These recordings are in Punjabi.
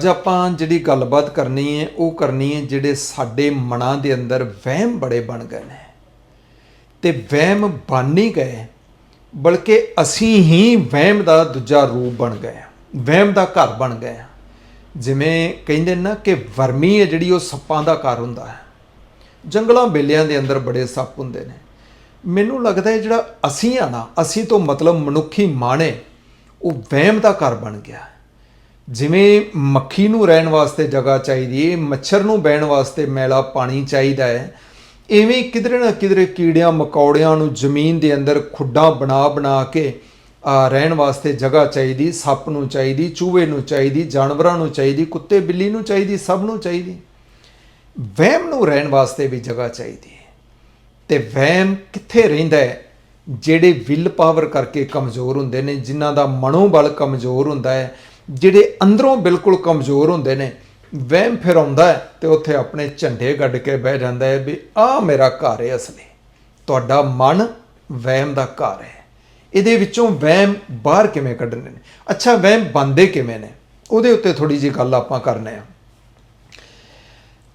ਅੱਜ ਆਪਾਂ ਜਿਹੜੀ ਗੱਲਬਾਤ ਕਰਨੀ ਹੈ, ਉਹ ਕਰਨੀ ਹੈ ਜਿਹੜੇ ਸਾਡੇ ਮਨਾਂ ਦੇ ਅੰਦਰ ਵਹਿਮ ਬੜੇ ਬਣ ਗਏ ਨੇ ਤੇ ਵਹਿਮ ਬਣ ਨਹੀਂ ਗਏ, ਬਲਕਿ ਅਸੀਂ ਹੀ ਵਹਿਮ ਦਾ ਦੂਜਾ ਰੂਪ ਬਣ ਗਏ ਹਾਂ। ਵਹਿਮ ਦਾ ਘਰ ਬਣ ਗਏ ਹਾਂ। ਜਿਵੇਂ ਕਹਿੰਦੇ ਨਾ ਕਿ ਵਰਮੀ ਹੈ ਜਿਹੜੀ, ਉਹ ਸੱਪਾਂ ਦਾ ਘਰ ਹੁੰਦਾ ਹੈ ਜੰਗਲਾਂ ਬੇਲਿਆਂ ਦੇ ਅੰਦਰ ਬੜੇ ਸੱਪ ਹੁੰਦੇ ਨੇ ਮੈਨੂੰ ਲੱਗਦਾ ਹੈ ਜਿਹੜਾ ਅਸੀਂ ਆ ਨਾ, ਅਸੀਂ ਤੋਂ ਮਤਲਬ ਮਨੁੱਖੀ ਮਾਣੇ, ਉਹ ਵਹਿਮ ਦਾ ਘਰ ਬਣ ਗਿਆ ਜਿਵੇਂ ਮੱਖੀ ਨੂੰ ਰਹਿਣ ਵਾਸਤੇ ਜਗ੍ਹਾ ਚਾਹੀਦੀ ਹੈ ਮੱਛਰ ਨੂੰ ਬਹਿਣ ਵਾਸਤੇ ਮੈਲਾ ਪਾਣੀ ਚਾਹੀਦਾ ਹੈ ਇਵੇਂ ਕਿਧਰੇ ਨਾ ਕਿਧਰੇ ਕੀੜਿਆਂ, ਮਕੌੜਿਆਂ ਨੂੰ ਜ਼ਮੀਨ ਦੇ ਅੰਦਰ ਖੁੱਡਾਂ ਬਣਾ ਬਣਾ ਕੇ ਰਹਿਣ ਵਾਸਤੇ ਜਗ੍ਹਾ ਚਾਹੀਦੀ, ਸੱਪ ਨੂੰ ਚਾਹੀਦੀ, ਚੂਹੇ ਨੂੰ ਚਾਹੀਦੀ, ਜਾਨਵਰਾਂ ਨੂੰ ਚਾਹੀਦੀ, ਕੁੱਤੇ, ਬਿੱਲੀ ਨੂੰ ਚਾਹੀਦੀ, ਸਭ ਨੂੰ ਚਾਹੀਦੀ। ਵਹਿਮ ਨੂੰ ਰਹਿਣ ਵਾਸਤੇ ਵੀ ਜਗ੍ਹਾ ਚਾਹੀਦੀ ਹੈ ਤੇ ਵਹਿਮ ਕਿੱਥੇ ਰਹਿੰਦਾ ਹੈ ਜਿਹੜੇ ਵਿਲ ਪਾਵਰ ਕਰਕੇ ਕਮਜ਼ੋਰ ਹੁੰਦੇ ਨੇ, ਜਿਨ੍ਹਾਂ ਦਾ ਮਨੋਬਲ ਕਮਜ਼ੋਰ ਹੁੰਦਾ ਹੈ ਜਿਹੜੇ ਅੰਦਰੋਂ ਬਿਲਕੁਲ ਕਮਜ਼ੋਰ ਹੁੰਦੇ ਨੇ, ਵਹਿਮ ਫਿਰ ਆਉਂਦਾ ਹੈ ਤੇ ਉੱਥੇ ਆਪਣੇ ਝੰਡੇ ਗੱਡ ਕੇ ਬਹਿ ਜਾਂਦਾ ਹੈ ਵੀ ਆਹ ਮੇਰਾ ਘਰ ਹੈ ਅਸਲੀ। ਤੁਹਾਡਾ ਮਨ ਵਹਿਮ ਦਾ ਘਰ ਹੈ। ਇਹਦੇ ਵਿੱਚੋਂ ਵਹਿਮ ਬਾਹਰ ਕਿਵੇਂ ਕੱਢਣੇ ਨੇ? ਅੱਛਾ, ਵਹਿਮ ਬੰਦੇ ਕਿਵੇਂ ਨੇ? ਉਹਦੇ ਉੱਤੇ ਥੋੜੀ ਜਿਹੀ ਗੱਲ ਆਪਾਂ ਕਰਨੇ ਆ।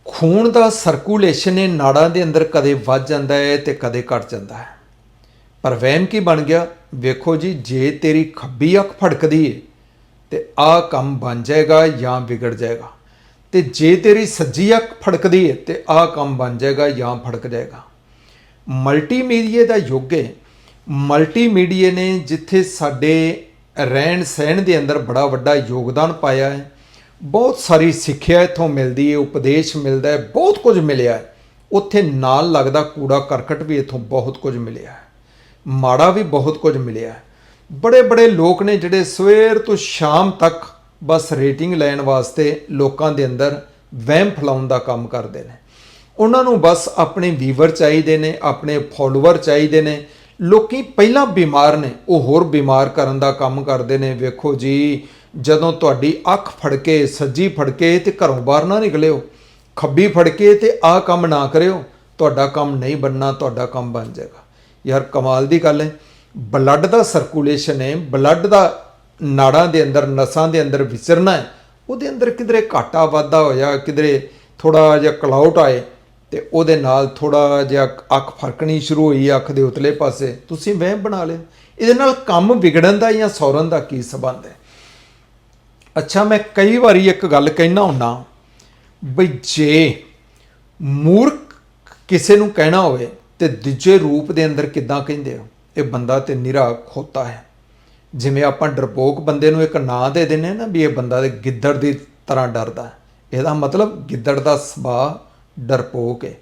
ਖੂਨ ਦਾ ਸਰਕੂਲੇਸ਼ਨ ਇਹ ਨਾੜਾਂ ਦੇ ਅੰਦਰ ਕਦੇ ਵੱਧ ਜਾਂਦਾ ਹੈ ਤੇ ਕਦੇ ਘਟ ਜਾਂਦਾ ਹੈ। ਪਰ ਵਹਿਮ ਕੀ ਬਣ ਗਿਆ? ਵੇਖੋ ਜੀ, ਜੇ ਤੇਰੀ ਖੱਬੀ ਅੱਖ ਫੜਕਦੀ ਏ ਤੇ ਆਹ ਕੰਮ ਬਣ ਜਾਏਗਾ ਜਾਂ ਵਿਗੜ ਜਾਏਗਾ। ਤੇ ਜੇ ਤੇਰੀ ਸੱਜੀ ਅੱਖ ਫੜਕਦੀ ਹੈ ਤੇ ਆਹ ਕੰਮ ਬਣ ਜਾਏਗਾ ਜਾਂ ਫੜਕ ਜਾਏਗਾ। ਮਲਟੀਮੀਡੀਆ ਦਾ ਯੁੱਗ ਹੈ ਮਲਟੀਮੀਡੀਆ ਨੇ ਜਿੱਥੇ ਸਾਡੇ ਰਹਿਣ ਸਹਿਣ ਦੇ ਅੰਦਰ ਬੜਾ ਵੱਡਾ ਯੋਗਦਾਨ ਪਾਇਆ ਹੈ ਬਹੁਤ ਸਾਰੀ ਸਿੱਖਿਆ ਇੱਥੋਂ ਮਿਲਦੀ ਹੈ ਉਪਦੇਸ਼ ਮਿਲਦਾ ਹੈ ਬਹੁਤ ਕੁਝ ਮਿਲਿਆ ਹੈ ਉੱਥੇ ਨਾਲ ਲੱਗਦਾ ਕੂੜਾ ਕਰਕਟ ਵੀ ਇੱਥੋਂ ਬਹੁਤ ਕੁਝ ਮਿਲਿਆ ਹੈ ਮਾੜਾ ਵੀ ਬਹੁਤ ਕੁਝ ਮਿਲਿਆ ਹੈ ਬੜੇ ਬੜੇ ਲੋਕ ਨੇ ਜਿਹੜੇ ਸਵੇਰ ਤੋਂ ਸ਼ਾਮ ਤੱਕ ਬਸ ਰੇਟਿੰਗ ਲੈਣ ਵਾਸਤੇ ਲੋਕਾਂ ਦੇ ਅੰਦਰ ਵਹਿਮ ਫੈਲਾਉਣ ਦਾ ਕੰਮ ਕਰਦੇ ਨੇ। ਉਹਨਾਂ ਨੂੰ ਬਸ ਆਪਣੇ ਵੀਵਰ ਚਾਹੀਦੇ ਨੇ, ਆਪਣੇ ਫੋਲੋਅਰ ਚਾਹੀਦੇ ਨੇ। ਲੋਕੀ ਪਹਿਲਾਂ ਬਿਮਾਰ ਨੇ, ਉਹ ਹੋਰ ਬਿਮਾਰ ਕਰਨ ਦਾ ਕੰਮ ਕਰਦੇ ਨੇ। ਵੇਖੋ ਜੀ, ਜਦੋਂ ਤੁਹਾਡੀ ਅੱਖ ਫੜਕੇ ਸੱਜੀ ਫੜਕੇ ਤੇ ਘਰੋਂ ਬਾਹਰ ਨਾ ਨਿਕਲਿਓ, ਖੱਬੀ ਫੜਕੇ ਤੇ ਆਹ ਕੰਮ ਨਾ ਕਰਿਓ, ਤੁਹਾਡਾ ਕੰਮ ਨਹੀਂ ਬੰਨਣਾ ਤੁਹਾਡਾ ਕੰਮ ਬਣ ਜਾਏਗਾ। ਯਾਰ ਕਮਾਲ ਦੀ ਗੱਲ ਹੈ। ਬਲੱਡ ਦਾ ਸਰਕੂਲੇਸ਼ਨ ਹੈ, ਬਲੱਡ ਦਾ ਨਾੜਾਂ ਦੇ ਅੰਦਰ, ਨਸਾਂ ਦੇ ਅੰਦਰ ਵਿਚਰਨਾ ਹੈ, ਉਹਦੇ ਅੰਦਰ ਕਿਧਰੇ ਘਾਟਾ ਵਾਧਾ ਹੋਇਆ, ਕਿਧਰੇ ਥੋੜਾ ਜਿਹਾ ਕਲਾਉਟ ਆਏ, ਤੇ ਉਹਦੇ ਨਾਲ ਥੋੜਾ ਜਿਹਾ ਅੱਖ ਫਰਕਣੀ ਸ਼ੁਰੂ ਹੋਈ, ਅੱਖ ਦੇ ਉਤਲੇ ਪਾਸੇ। ਤੁਸੀਂ ਵਹਿਮ ਬਣਾ ਲਿਆ। ਇਹਦੇ ਨਾਲ ਕੰਮ ਵਿਗੜਨ ਦਾ ਜਾਂ ਸੌਰਨ ਦਾ ਕੀ ਸਬੰਧ ਹੈ? ਅੱਛਾ, ਮੈਂ ਕਈ ਵਾਰੀ ਇੱਕ ਗੱਲ ਕਹਿਣਾ ਹੁੰਨਾ ਬਈ ਜੇ ਮੂਰਖ ਕਿਸੇ ਨੂੰ ਕਹਿਣਾ ਹੋਵੇ, ਤੇ ਦੂਜੇ ਰੂਪ ਦੇ ਅੰਦਰ ਕਿੱਦਾਂ ਕਹਿੰਦੇ ਹੋ? ਇਹ ਬੰਦਾ ਤੇ ਨਿਰਾ ਖੋਤਾ ਹੈ। ਜਿਵੇਂ ਆਪਾਂ ਡਰਪੋਕ ਬੰਦੇ ਨੂੰ ਇੱਕ ਨਾਂ ਦੇ ਦਿੰਨੇ ਨਾ ਵੀ ਇਹ ਬੰਦਾ ਤੇ ਗਿੱਦੜ ਦੀ ਤਰ੍ਹਾਂ ਡਰਦਾ ਇਹਦਾ ਮਤਲਬ ਗਿੱਦੜ ਦਾ ਸੁਭਾਅ ਡਰਪੋਕ ਹੈ।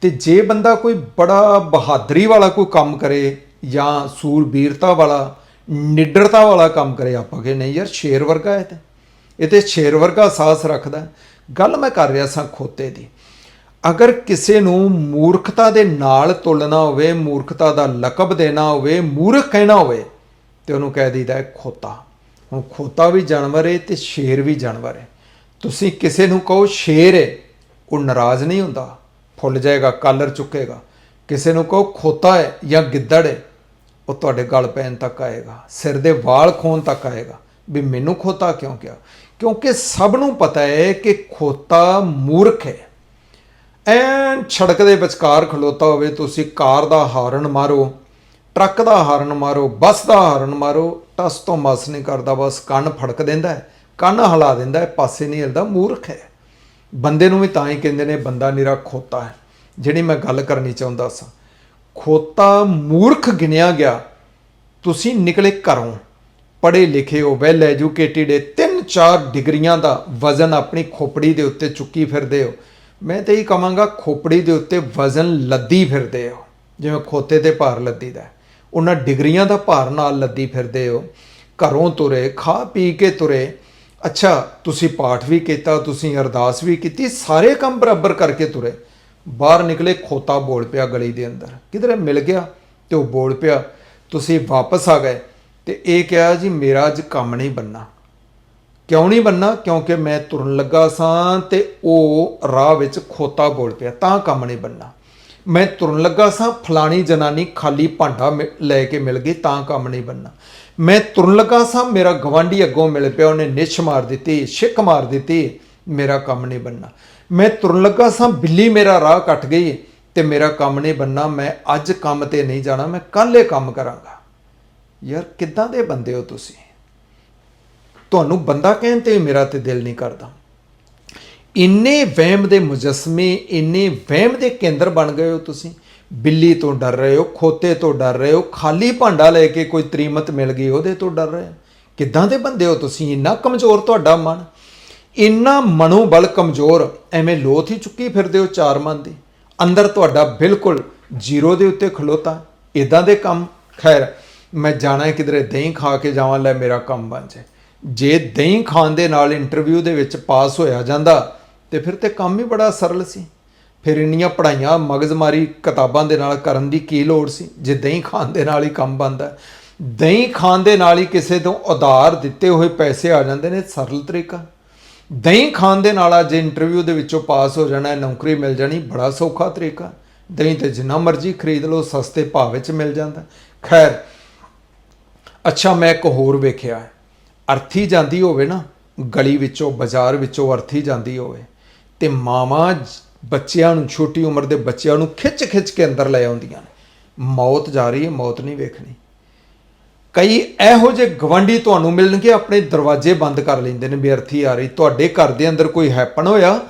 ਤੇ ਜੇ ਬੰਦਾ ਕੋਈ ਬੜਾ ਬਹਾਦਰੀ ਵਾਲਾ ਕੋਈ ਕੰਮ ਕਰੇ ਜਾਂ ਸੂਰਬੀਰਤਾ ਵਾਲਾ, ਨਿਡਰਤਾ ਵਾਲਾ ਕੰਮ ਕਰੇ, ਆਪਾਂ ਕਿ ਨਹੀਂ ਯਾਰ ਸ਼ੇਰ ਵਰਗਾ ਹੈ ਤੇ। ਇਹ ਤੇ ਸ਼ੇਰ ਵਰਗਾ ਸਾਹਸ ਰੱਖਦਾ ਗੱਲ ਮੈਂ ਕਰ ਰਿਹਾ ਸਾਂ ਖੋਤੇ ਦੀ। ਅਗਰ ਕਿਸੇ ਨੂੰ ਮੂਰਖਤਾ ਦੇ ਨਾਲ ਤੁਲਨਾ ਹੋਵੇ, ਮੂਰਖਤਾ ਦਾ ਲਕਬ ਦੇਣਾ ਹੋਵੇ, ਮੂਰਖ ਕਹਿਣਾ ਹੋਵੇ, ਤੇ ਉਹਨੂੰ ਕਹਿ ਦਈਦਾ ਹੈ ਖੋਤਾ। ਹੁਣ ਖੋਤਾ ਵੀ ਜਾਨਵਰ ਹੈ ਤੇ ਸ਼ੇਰ ਵੀ ਜਾਨਵਰ ਹੈ ਤੁਸੀਂ ਕਿਸੇ ਨੂੰ ਕਹੋ ਸ਼ੇਰ ਹੈ ਉਹ ਨਾਰਾਜ਼ ਨਹੀਂ ਹੁੰਦਾ। ਫੁੱਲ ਜਾਏਗਾ, ਕਾਲਰ ਚੁੱਕੇਗਾ। ਕਿਸੇ ਨੂੰ ਕਹੋ ਖੋਤਾ ਹੈ ਜਾਂ ਗਿੱਦੜ ਹੈ ਉਹ ਤੁਹਾਡੇ ਗਲ ਪੈਣ ਤੱਕ ਆਏਗਾ। ਸਿਰ ਦੇ ਵਾਲ ਖੋਣ ਤੱਕ ਆਏਗਾ। ਵੀ ਮੈਨੂੰ ਖੋਤਾ ਕਿਉਂ ਕਿਹਾ? ਕਿਉਂਕਿ ਸਭ ਨੂੰ ਪਤਾ ਹੈ ਕਿ ਖੋਤਾ ਮੂਰਖ ਹੈ ਐਨ ਸੜਕ ਦੇ ਵਿਚਕਾਰ ਖਲੋਤਾ ਹੋਵੇ, ਤੁਸੀਂ ਕਾਰ ਦਾ ਹਾਰਨ ਮਾਰੋ, ਟਰੱਕ ਦਾ ਹਾਰਨ ਮਾਰੋ, ਬੱਸ ਦਾ ਹਾਰਨ ਮਾਰੋ, ਟਸ ਤੋਂ ਮਸ ਨਹੀਂ ਕਰਦਾ, ਬਸ ਕੰਨ ਫੜਕ ਦਿੰਦਾ ਹੈ, ਕੰਨ ਹਿਲਾ ਦਿੰਦਾ ਹੈ, ਪਾਸੇ ਨਹੀਂ ਹਿਲਦਾ, ਮੂਰਖ ਹੈ। ਬੰਦੇ ਨੂੰ ਵੀ ਤਾਂ ਹੀ ਕਹਿੰਦੇ ਨੇ, ਬੰਦਾ ਨਿਰਾ ਖੋਤਾ ਹੈ। ਜਿਹੜੀ ਮੈਂ ਗੱਲ ਕਰਨੀ ਚਾਹੁੰਦਾ ਸਾਂ, ਖੋਤਾ ਮੂਰਖ ਗਿਣਿਆ ਗਿਆ, ਤੁਸੀਂ ਨਿਕਲੇ ਘਰੋਂ, ਪੜ੍ਹੇ ਲਿਖੇ ਹੋ ਵੈਲ ਐਜੂਕੇਟਿਡ ਹੈ, ਤਿੰਨ ਚਾਰ ਡਿਗਰੀਆਂ ਦਾ ਵਜ਼ਨ ਆਪਣੀ ਖੋਪੜੀ ਦੇ ਉੱਤੇ ਚੁੱਕੀ ਫਿਰਦੇ ਹੋ ਮੈਂ ਤੇ ਇਹ ਕਹਾਂਗਾ, ਖੋਪੜੀ ਦੇ ਉੱਤੇ ਵਜ਼ਨ ਲੱਦੀ ਫਿਰਦੇ ਹੋ। ਜਿਵੇਂ ਖੋਤੇ ਤੇ ਭਾਰ ਲੱਦੀਦਾ ਹੈ। ਉਹਨਾਂ ਡਿਗਰੀਆਂ ਦਾ ਭਾਰ ਨਾਲ ਲੱਦੀ ਫਿਰਦੇ ਹੋ। ਘਰੋਂ ਤੁਰੇ, ਖਾ ਪੀ ਕੇ ਤੁਰੇ। ਅੱਛਾ, ਤੁਸੀਂ ਪਾਠ ਵੀ ਕੀਤਾ, ਤੁਸੀਂ ਅਰਦਾਸ ਵੀ ਕੀਤੀ, ਸਾਰੇ ਕੰਮ ਬਰਾਬਰ ਕਰਕੇ ਤੁਰੇ। ਬਾਹਰ ਨਿਕਲੇ ਖੋਤਾ ਬੋਲ ਪਿਆ ਗਲੀ ਦੇ ਅੰਦਰ। ਕਿਧਰੇ ਮਿਲ ਗਿਆ ਤੇ ਉਹ ਬੋਲ ਪਿਆ, ਤੁਸੀਂ ਵਾਪਸ ਆ ਗਏ। ਤੇ ਇਹ ਕਿਹਾ ਜੀ, ਮੇਰਾ ਅੱਜ ਕੰਮ ਨਹੀਂ ਬੰਨਾ ਕਿਉਂ ਨਹੀਂ ਬੰਨਾ? ਕਿਉਂਕਿ ਮੈਂ ਤੁਰਨ ਲੱਗਾ ਸਾਂ ਤੇ ਉਹ ਰਾਹ ਵਿੱਚ ਖੋਤਾ ਬੋਲ ਪਿਆ, ਤਾਂ ਕੰਮ ਨਹੀਂ ਬੰਨਾ। ਮੈਂ ਤੁਰਨ ਲੱਗਾ ਸਾਂ, ਫਲਾਣੀ ਜਨਾਨੀ ਖਾਲੀ ਭਾਂਡਾ ਮਿ- ਲੈ ਕੇ ਮਿਲ ਗਈ, ਤਾਂ ਕੰਮ ਨਹੀਂ ਬੰਨਾ। ਮੈਂ ਤੁਰਨ ਲੱਗਾ ਸਾਂ, ਮੇਰਾ ਗਵਾਂਢੀ ਅੱਗੋਂ ਮਿਲ ਪਿਆ, ਉਹਨੇ ਨਿਛ ਮਾਰ ਦਿੱਤੀ, ਛਿੱਕ ਮਾਰ ਦਿੱਤੀ, ਮੇਰਾ ਕੰਮ ਨਹੀਂ ਬੰਨਾ। ਮੈਂ ਤੁਰਨ ਲੱਗਾ ਸਾਂ, ਬਿੱਲੀ ਮੇਰਾ ਰਾਹ ਕੱਟ ਗਈ ਤੇ ਮੇਰਾ ਕੰਮ ਨਹੀਂ ਬੰਨਾ, ਮੈਂ ਅੱਜ ਕੰਮ ਤੇ ਨਹੀਂ ਜਾਣਾ, ਮੈਂ ਕੱਲ੍ਹ ਇਹ ਕੰਮ ਕਰਾਂਗਾ। ਯਾਰ ਕਿੱਦਾਂ ਦੇ ਬੰਦੇ ਹੋ ਤੁਸੀਂ? ਤੁਹਾਨੂੰ ਬੰਦਾ ਕਹਿਣ ਤੇ ਵੀ ਮੇਰਾ ਤੇ ਦਿਲ ਨਹੀਂ ਕਰਦਾ। ਇੰਨੇ ਵਹਿਮ ਦੇ ਮੁਜਸਮੇ, ਇੰਨੇ ਵਹਿਮ ਦੇ ਕੇਂਦਰ ਬਣ ਗਏ ਹੋ ਤੁਸੀਂ। ਬਿੱਲੀ ਤੋਂ ਡਰ ਰਹੇ ਹੋ, ਖੋਤੇ ਤੋਂ ਡਰ ਰਹੇ ਹੋ, ਖਾਲੀ ਭਾਂਡਾ ਲੈ ਕੇ ਕੋਈ ਤਰੀਮਤ ਮਿਲ ਗਈ, ਉਹਦੇ ਤੋਂ ਡਰ ਰਹੇ ਹੋ। ਕਿੱਦਾਂ ਦੇ ਬੰਦੇ ਹੋ ਤੁਸੀਂ? ਇੰਨਾ ਕਮਜ਼ੋਰ ਤੁਹਾਡਾ ਮਨ। ਇੰਨਾ ਮਨੋਬਲ ਕਮਜ਼ੋਰ, ਐਵੇਂ ਲੋਥ ਹੀ ਚੁੱਕੀ ਫਿਰਦੇ ਹੋ ਚਾਰ ਮਨ ਦੀ। ਅੰਦਰ ਤੁਹਾਡਾ ਬਿਲਕੁਲ ਜ਼ੀਰੋ ਦੇ ਉੱਤੇ ਖਲੋਤਾ। ਇਦਾਂ ਦੇ ਕੰਮ, ਖੈਰ, ਮੈਂ ਜਾਣਾ ਕਿਧਰੇ, ਦਹੀਂ ਖਾ ਕੇ ਜਾਵਾਂ, ਲੈ ਮੇਰਾ ਕੰਮ ਬਣ ਜਾਏ। ਜੇ ਦਹੀਂ ਖਾਣ ਦੇ ਨਾਲ ਇੰਟਰਵਿਊ ਦੇ ਵਿੱਚ ਪਾਸ ਹੋਇਆ ਜਾਂਦਾ, ਤੇ ਫਿਰ ਤੇ ਕੰਮ ਹੀ ਬੜਾ ਸਰਲ ਸੀ। ਫਿਰ ਇੰਨੀਆਂ ਪੜ੍ਹਾਈਆਂ, ਮਗਜ਼ਮਾਰੀ ਕਿਤਾਬਾਂ ਦੇ ਨਾਲ ਕਰਨ ਦੀ ਕੀ ਲੋੜ ਸੀ? ਜੇ ਦਹੀਂ ਖਾਣ ਦੇ ਨਾਲ ਹੀ ਕੰਮ ਬਣਦਾ ਦਹੀਂ ਖਾਣ ਦੇ ਨਾਲ ਹੀ ਕਿਸੇ ਤੋਂ ਉਧਾਰ ਦਿੱਤੇ ਹੋਏ ਪੈਸੇ ਆ ਜਾਂਦੇ ਨੇ, ਸਰਲ ਤਰੀਕਾ। ਦਹੀਂ ਖਾਣ ਦੇ ਨਾਲ ਅੱਜ ਇੰਟਰਵਿਊ ਦੇ ਵਿੱਚੋਂ ਪਾਸ ਹੋ ਜਾਣਾ, ਨੌਕਰੀ ਮਿਲ ਜਾਣੀ, ਬੜਾ ਸੌਖਾ ਤਰੀਕਾ। ਦਹੀਂ ਤੇ ਜਿੰਨਾ ਮਰਜ਼ੀ ਖਰੀਦ ਲਓ, ਸਸਤੇ ਭਾਅ ਵਿੱਚ ਮਿਲ ਜਾਂਦਾ। ਖੈਰ, ਅੱਛਾ, ਮੈਂ ਇੱਕ ਹੋਰ ਵੇਖਿਆ ਹੈ। ਅਰਥੀ ਜਾਂਦੀ ਹੋਵੇ ਨਾ, ਗਲੀ ਵਿੱਚੋਂ, ਬਾਜ਼ਾਰ ਵਿੱਚੋਂ ਅਰਥੀ ਜਾਂਦੀ ਹੋਵੇ, ਤੇ ਮਾਵਾਂ ਬੱਚਿਆਂ ਨੂੰ, ਛੋਟੀ ਉਮਰ ਦੇ ਬੱਚਿਆਂ ਨੂੰ ਖਿੱਚ ਖਿੱਚ ਕੇ ਅੰਦਰ ਲੈ ਆਉਂਦੀਆਂ ਨੇ। ਮੌਤ ਜਾ ਰਹੀ ਹੈ, ਮੌਤ ਨਹੀਂ ਵੇਖਣੀ। ਕਈ ਇਹੋ ਜਿਹੇ ਗਵੰਡੀ ਤੁਹਾਨੂੰ ਮਿਲਣਗੇ, ਆਪਣੇ ਦਰਵਾਜ਼ੇ ਬੰਦ ਕਰ ਲੈਂਦੇ ਨੇ, ਵੀ ਆ ਰਹੀ, ਤੁਹਾਡੇ ਘਰ ਦੇ ਅੰਦਰ ਕੋਈ ਹੈਪਨ ਹੋਇਆ?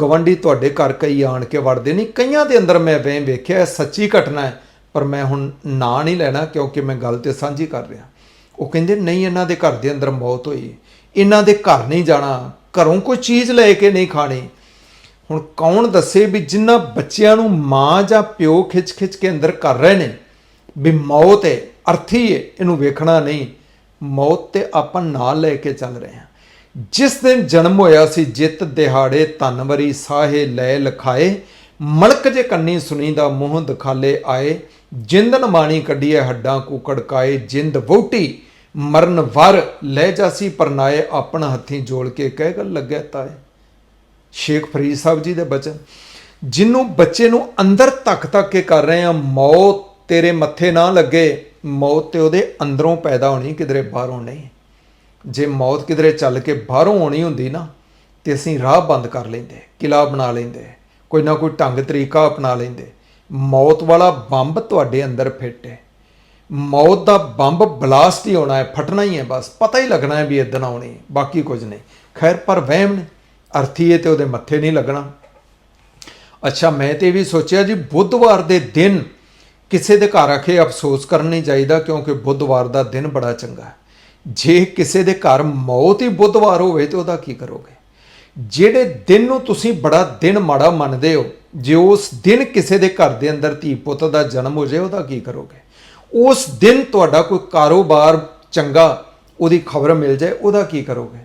ਗਵੰਡੀ ਤੁਹਾਡੇ ਘਰ ਕਈ ਆਣ ਕੇ ਵੜਦੇ ਨਹੀਂ ਕਈਆਂ ਦੇ ਅੰਦਰ ਮੈਂ ਵੇਂ ਵੇਖਿਆ, ਇਹ ਸੱਚੀ ਘਟਨਾ ਹੈ, ਪਰ ਮੈਂ ਹੁਣ ਨਾਂ ਨਹੀਂ ਲੈਣਾ, ਕਿਉਂਕਿ ਮੈਂ ਗੱਲ ਤੇ ਸਾਂਝੀ ਕਰ ਰਿਹਾ। ਉਹ ਕਹਿੰਦੇ, ਨਹੀਂ, ਇਹਨਾਂ ਦੇ ਘਰ ਦੇ ਅੰਦਰ ਮੌਤ ਹੋਈ। ਇਹਨਾਂ ਦੇ ਘਰ ਨਹੀਂ ਜਾਣਾ। ਘਰੋਂ ਕੋਈ ਚੀਜ਼ ਲੈ ਕੇ ਨਹੀਂ ਖਾਣੀ। ਹੁਣ ਕੌਣ ਦੱਸੇ ਵੀ ਜਿਨ੍ਹਾਂ ਬੱਚਿਆਂ ਨੂੰ ਮਾਂ ਜਾਂ ਪਿਓ ਖਿੱਚ-ਖਿੱਚ ਕੇ ਅੰਦਰ ਕਰ ਰਹੇ ਨੇ, ਵੀ ਮੌਤ ਹੈ, ਅਰਥੀ ਹੈ, ਇਹਨੂੰ ਵੇਖਣਾ ਨਹੀਂ। ਮੌਤ ਤੇ ਆਪਾਂ ਨਾਲ ਲੈ ਕੇ ਚੱਲ ਰਹੇ ਹਾਂ। ਜਿਸ ਦਿਨ ਜਨਮ ਹੋਇਆ ਸੀ, ਜਿੱਤ ਦਿਹਾੜੇ ਧਨਵਰੀ ਸਾਹੇ ਲੈ ਲਖਾਏ, ਮਲਕ ਜੇ ਕੰਨੀ ਸੁਣੀ ਦਾ ਮੂੰਹ ਦਿਖਾਲੇ ਆਏ, ਜਿੰਦਨ ਮਾਣੀ ਕੱਢੀਏ ਹੱਡਾਂ ਕੁਕੜਕਾਏ ਜਿੰਦ ਵੋਟੀ ਮਰਨ ਵਰ ਲੈ ਜਾਸੀ ਪਰਨਾਏ ਆਪਣ ਹੱਥੀਂ ਜੋੜ ਕੇ ਕਹਿ ਗੱਲ ਲੱਗਿਆ ਤਾਏ। ਸ਼ੇਖ ਫਰੀਦ ਸਾਹਿਬ ਜੀ ਦੇ ਬਚਨ ਜਿਹਨੂੰ ਬੱਚੇ ਨੂੰ ਅੰਦਰ ਤੱਕ ਤੱਕ ਕੇ ਕਰ ਰਹੇ ਆ, ਮੌਤ ਤੇਰੇ ਮੱਥੇ ਨਾ ਲੱਗੇ, ਮੌਤ ਤੇ ਉਹਦੇ ਅੰਦਰੋਂ ਪੈਦਾ ਹੋਣੀ ਕਿਧਰੇ ਬਾਹਰੋਂ ਨਹੀਂ। ਜੇ ਮੌਤ ਕਿਧਰੇ ਚੱਲ ਕੇ ਬਾਹਰੋਂ ਆਉਣੀ ਹੁੰਦੀ ਨਾ, ਤੇ ਅਸੀਂ ਰਾਹ ਬੰਦ ਕਰ ਲੈਂਦੇ, ਕਿਲਾ ਬਣਾ ਲੈਂਦੇ, ਕੋਈ ਨਾ ਕੋਈ ਢੰਗ ਤਰੀਕਾ ਅਪਣਾ ਲੈਂਦੇ। ਮੌਤ ਵਾਲਾ ਬੰਬ ਤੁਹਾਡੇ ਅੰਦਰ ਫਿੱਟ ਹੈ। ਮੌਤ ਦਾ ਬੰਬ ਬਲਾਸਟ ਹੀ ਹੋਣਾ ਹੈ ਫਟਣਾ ਹੀ ਹੈ ਬਸ ਪਤਾ ਹੀ ਲੱਗਣਾ ਹੈ ਵੀ ਇਦਾਂ ਆਉਣੀ ਹੈ, ਬਾਕੀ ਕੁਝ ਨਹੀਂ। ਖੈਰ ਪਰ ਵਹਿਮ ਨੇ ਅਰਥੀ ਹੈ ਤੇ ਉਹਦੇ ਮੱਥੇ ਨਹੀਂ ਲੱਗਣਾ। ਅੱਛਾ ਮੈਂ ਤੇ ਇਹ ਵੀ ਸੋਚਿਆ ਜੀ ਬੁੱਧਵਾਰ ਦੇ ਦਿਨ ਕਿਸੇ ਦੇ ਘਰ ਆਖੇ ਅਫਸੋਸ ਕਰਨ ਨਹੀਂ ਚਾਹੀਦਾ ਕਿਉਂਕਿ ਬੁੱਧਵਾਰ ਦਾ ਦਿਨ ਬੜਾ ਚੰਗਾ ਹੈ। ਜੇ ਕਿਸੇ ਦੇ ਘਰ ਮੌਤ ਹੀ ਬੁੱਧਵਾਰ ਹੋਵੇ ਤੇ ਉਹਦਾ ਕੀ ਕਰੋਗੇ? ਜਿਹੜੇ ਦਿਨ ਨੂੰ ਤੁਸੀਂ ਬੜਾ ਦਿਨ ਮਾੜਾ ਮੰਨਦੇ ਹੋ ਜੇ ਉਸ ਦਿਨ ਕਿਸੇ ਦੇ ਘਰ ਦੇ ਅੰਦਰ ਧੀ ਪੁੱਤ ਦਾ ਜਨਮ ਹੋ ਜਾਏ ਉਹਦਾ ਕੀ ਕਰੋਗੇ? ਉਸ ਦਿਨ ਤੁਹਾਡਾ ਕੋਈ ਕਾਰੋਬਾਰ ਚੰਗਾ ਉਹਦੀ ਖਬਰ ਮਿਲ ਜਾਏ, ਉਹਦਾ ਕੀ ਕਰੋਗੇ?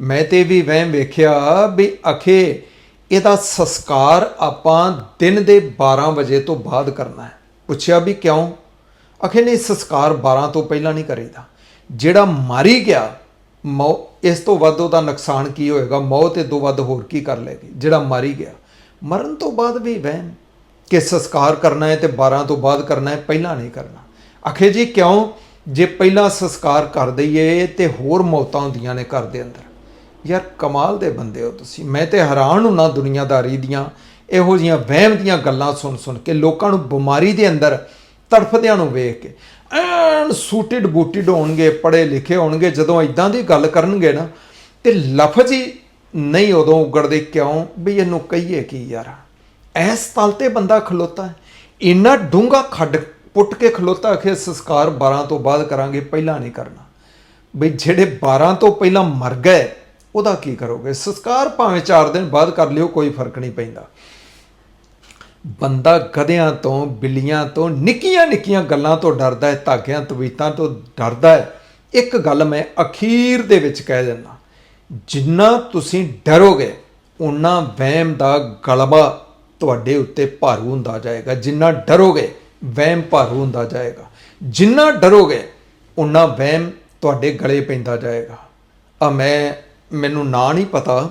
ਮੈਂ ਤੇ ਵੀ ਵਹਿਮ ਵੇਖਿਆ ਵੀ ਅਖੇ ਇਹਦਾ ਸੰਸਕਾਰ ਆਪਾਂ ਦਿਨ ਦੇ 12 ਵਜੇ ਤੋਂ ਬਾਅਦ ਕਰਨਾ ਹੈ। ਪੁੱਛਿਆ ਵੀ ਕਿਉਂ? ਅਖੇ ਨਹੀਂ, ਸੰਸਕਾਰ 12 ਤੋਂ ਪਹਿਲਾਂ ਨਹੀਂ ਕਰੀਦਾ। ਜਿਹੜਾ ਮਾਰੀ ਗਿਆ, ਮੌ, ਇਸ ਤੋਂ ਵੱਧ ਉਹਦਾ ਨੁਕਸਾਨ ਕੀ ਹੋਏਗਾ? ਮੌਤ ਤੇ ਤੋਂ ਵੱਧ ਹੋਰ ਕੀ ਕਰ ਲੇਗੀ ਜਿਹੜਾ ਮਾਰੀ ਗਿਆ, ਮਰਨ ਤੋਂ ਬਾਅਦ ਵੀ ਵਹਿਮ ਕਿ ਸੰਸਕਾਰ ਕਰਨਾ ਹੈ ਤੇ 12 ਤੋਂ ਬਾਅਦ ਕਰਨਾ ਹੈ, ਪਹਿਲਾਂ ਨਹੀਂ ਕਰਨਾ। ਆਖੇ ਜੀ, ਕਿਉਂ? ਜੇ ਪਹਿਲਾਂ ਸੰਸਕਾਰ ਕਰ ਦਈਏ ਤੇ ਹੋਰ ਮੌਤਾਂ ਹੁੰਦੀਆਂ ਨੇ ਘਰ ਦੇ ਅੰਦਰ। ਯਾਰ, ਕਮਾਲ ਦੇ ਬੰਦੇ ਹੋ ਤੁਸੀਂ। ਮੈਂ ਤੇ ਹੈਰਾਨ ਹੁੰਨਾ ਦੁਨੀਆਦਾਰੀ ਦੀਆਂ, ਇਹੋ ਜੀਆਂ ਵਹਿਮ ਦੀਆਂ ਗੱਲਾਂ ਸੁਣ ਸੁਣ ਕੇ ਲੋਕਾਂ ਨੂੰ ਬਿਮਾਰੀ ਦੇ ਅੰਦਰ ਤੜਫਦਿਆਂ ਨੂੰ ਵੇਖ ਕੇ। ਐਨ ਸੂਟਡ ਬੂਟਡ ਹੋਣਗੇ, ਪੜ੍ਹੇ ਲਿਖੇ ਹੋਣਗੇ, ਜਦੋਂ ਇਦਾਂ ਦੀ ਗੱਲ ਕਰਨਗੇ ਨਾ, ਤੇ ਲਫ਼ਜ਼ ਹੀ ਨਹੀਂ ਉਦੋਂ ਉਗੜਦੇ ਕਿਉਂ? ਵੀ ਇਹਨੂੰ ਕਹੀਏ ਕੀ ਯਾਰ? ਐਸ ਤਲ ਤੇ ਬੰਦਾ ਖਲੋਤਾ ਇੰਨਾ ਡੂੰਘਾ ਖੱਡ ਪੁੱਟ ਕੇ ਖਲੋਤਾ ਕਿ ਸੰਸਕਾਰ 12 ਤੋਂ ਬਾਅਦ ਕਰਾਂਗੇ, ਪਹਿਲਾਂ ਨਹੀਂ ਕਰਨਾ। ਵੀ ਜਿਹੜੇ 12 ਤੋਂ ਪਹਿਲਾਂ ਮਰ ਗਏ, ਉਹਦਾ ਕੀ ਕਰੋਗੇ? ਸੰਸਕਾਰ ਭਾਵੇਂ 4 ਦਿਨ ਬਾਅਦ ਕਰ ਲਿਓ, ਕੋਈ ਫ਼ਰਕ ਨਹੀਂ ਪੈਂਦਾ। ਬੰਦਾ ਗਧਿਆਂ ਤੋਂ, ਬਿੱਲੀਆਂ ਤੋਂ, ਨਿੱਕੀਆਂ ਨਿੱਕੀਆਂ ਗੱਲਾਂ ਤੋਂ ਡਰਦਾ ਹੈ, ਧਾਗਿਆਂ, ਤਵੀਤਾਂ ਤੋਂ ਡਰਦਾ ਹੈ। ਇੱਕ ਗੱਲ ਮੈਂ ਅਖੀਰ ਦੇ ਵਿੱਚ ਕਹਿ ਦਿੰਦਾ, ਜਿੰਨਾ ਤੁਸੀਂ ਡਰੋਗੇ ਉਨਾ ਵਹਿਮ ਦਾ ਗਲਬਾ ਤੁਹਾਡੇ ਉੱਤੇ ਭਾਰੂ ਹੁੰਦਾ ਜਾਏਗਾ। ਜਿੰਨਾ ਡਰੋਗੇ ਵਹਿਮ ਭਾਰੂ ਹੁੰਦਾ ਜਾਏਗਾ। ਜਿੰਨਾ ਡਰੋਗੇ ਉਨਾ ਵਹਿਮ ਤੁਹਾਡੇ ਗਲੇ ਪੈਂਦਾ ਜਾਏਗਾ। ਆ ਮੈਂ, ਮੈਨੂੰ ਨਾਂ ਨਹੀਂ ਪਤਾ,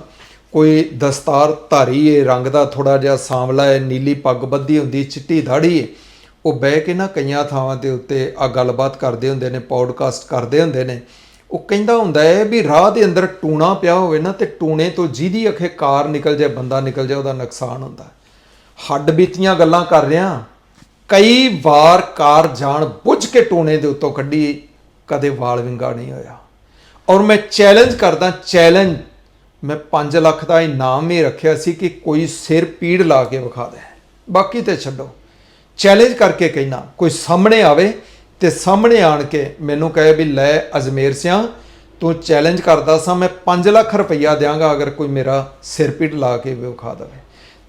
ਕੋਈ ਦਸਤਾਰ ਧਾਰੀ ਏ ਰੰਗ ਦਾ ਥੋੜਾ ਜਿਹਾ ਸਾਂਵਲਾ ਹੈ, ਨੀਲੀ ਪੱਗ ਬੱਧੀ ਹੁੰਦੀ, ਚਿੱਟੀ ਦਾੜੀ ਏ। ਉਹ ਬਹਿ ਕੇ ਨਾ ਕਈਆਂ ਥਾਵਾਂ ਦੇ ਉੱਤੇ ਆ ਗੱਲਬਾਤ ਕਰਦੇ ਹੁੰਦੇ ਨੇ, ਪੌਡਕਾਸਟ ਕਰਦੇ ਹੁੰਦੇ ਨੇ। ਉਹ ਕਹਿੰਦਾ ਹੁੰਦਾ ਹੈ ਵੀ ਰਾਹ ਦੇ ਅੰਦਰ ਟੂਣਾ ਪਿਆ ਹੋਵੇ ਨਾ, ਤੇ ਟੂਣੇ ਤੋਂ ਜਿਹਦੀ ਅਖੇ ਕਾਰ ਨਿਕਲ ਜਾਏ, ਬੰਦਾ ਨਿਕਲ ਜਾਏ, ਉਹਦਾ ਨੁਕਸਾਨ ਹੁੰਦਾ। ਹੱਡ ਬੀਤੀਆਂ ਗੱਲਾਂ ਕਰ ਰਿਹਾ। ਕਈ ਵਾਰ ਕਾਰ ਜਾਣ ਬੁੱਝ ਕੇ ਟੋਣੇ ਦੇ ਉੱਤੋਂ ਕੱਢੀ, ਕਦੇ ਵਾਲ ਵਿੰਗਾ ਨਹੀਂ ਹੋਇਆ। ਔਰ ਮੈਂ ਚੈਲੰਜ ਕਰਦਾ ਚੈਲੰਜ ਮੈਂ 5 ਲੱਖ ਦਾ ਇਨਾਮ ਹੀ ਰੱਖਿਆ ਸੀ ਕਿ ਕੋਈ ਸਿਰ ਪੀੜ ਲਾ ਕੇ ਵਿਖਾ ਦੇ। ਬਾਕੀ ਤੇ ਛੱਡੋ। ਚੈਲੰਜ ਕਰਕੇ ਕਹਿਣਾ, ਕੋਈ ਸਾਹਮਣੇ ਆਵੇ ਤੇ ਸਾਹਮਣੇ ਆਣ ਕੇ ਮੈਨੂੰ ਕਹੇ ਵੀ ਲੈ ਅਜਮੇਰ ਸਿਆ, ਤੂੰ ਚੈਲੰਜ ਕਰਦਾ ਸਾਂ, ਮੈਂ 5 ਲੱਖ ਰੁਪਈਆ ਦਿਆਂਗਾ ਅਗਰ ਕੋਈ ਮੇਰਾ ਸਿਰ ਪੀੜ ਲਾ ਕੇ ਵਿਖਾ ਦੇਵੇ।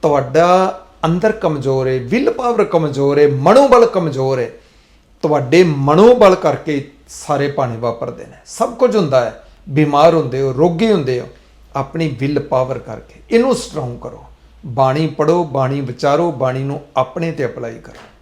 ਤੁਹਾਡਾ ਅੰਦਰ ਕਮਜ਼ੋਰ ਹੈ ਵਿਲ ਪਾਵਰ ਕਮਜ਼ੋਰ ਹੈ ਮਨੋਬਲ ਕਮਜ਼ੋਰ ਹੈ ਤੁਹਾਡੇ ਮਨੋਬਲ ਕਰਕੇ ਸਾਰੇ ਭਾਣੇ ਵਾਪਰਦੇ ਨੇ। ਸਭ ਕੁਝ ਹੁੰਦਾ ਹੈ। ਬਿਮਾਰ ਹੁੰਦੇ ਹੋ, ਰੋਗੀ ਹੁੰਦੇ ਹੋ, ਆਪਣੀ ਵਿਲ ਪਾਵਰ ਕਰਕੇ। ਇਹਨੂੰ ਸਟਰੋਂਗ ਕਰੋ। ਬਾਣੀ ਪੜੋ ਬਾਣੀ ਵਿਚਾਰੋ, ਬਾਣੀ ਨੂੰ ਆਪਣੇ ਤੇ ਅਪਲਾਈ ਕਰੋ।